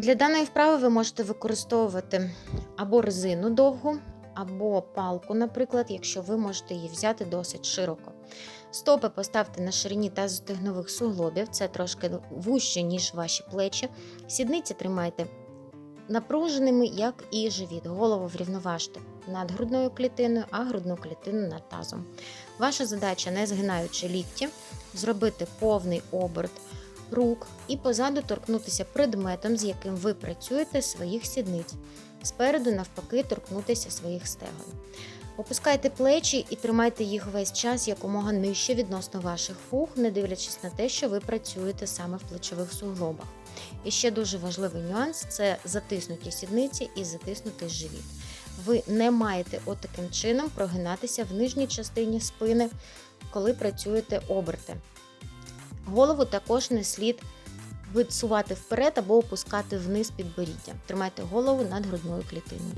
Для даної вправи ви можете використовувати або резину довгу, або палку, наприклад, якщо ви можете її взяти досить широко. Стопи поставте на ширині тазостегнових суглобів, це трошки вужче, ніж ваші плечі. Сідниці тримайте напруженими, як і живіт. Голову врівноважте над грудною клітиною, а грудну клітину над тазом. Ваша задача, не згинаючи лікті, зробити повний оберт рук і позаду торкнутися предметом, з яким ви працюєте своїх сідниць. Спереду, навпаки, торкнутися своїх стегон. Опускайте плечі і тримайте їх весь час якомога нижче відносно ваших вух, не дивлячись на те, що ви працюєте саме в плечових суглобах. І ще дуже важливий нюанс це затиснуті сідниці і затиснутий живіт. Ви не маєте отаким чином прогинатися в нижній частині спини, коли працюєте оберти. Голову також не слід висувати вперед або опускати вниз підборіддя. Тримайте голову над грудною клітиною.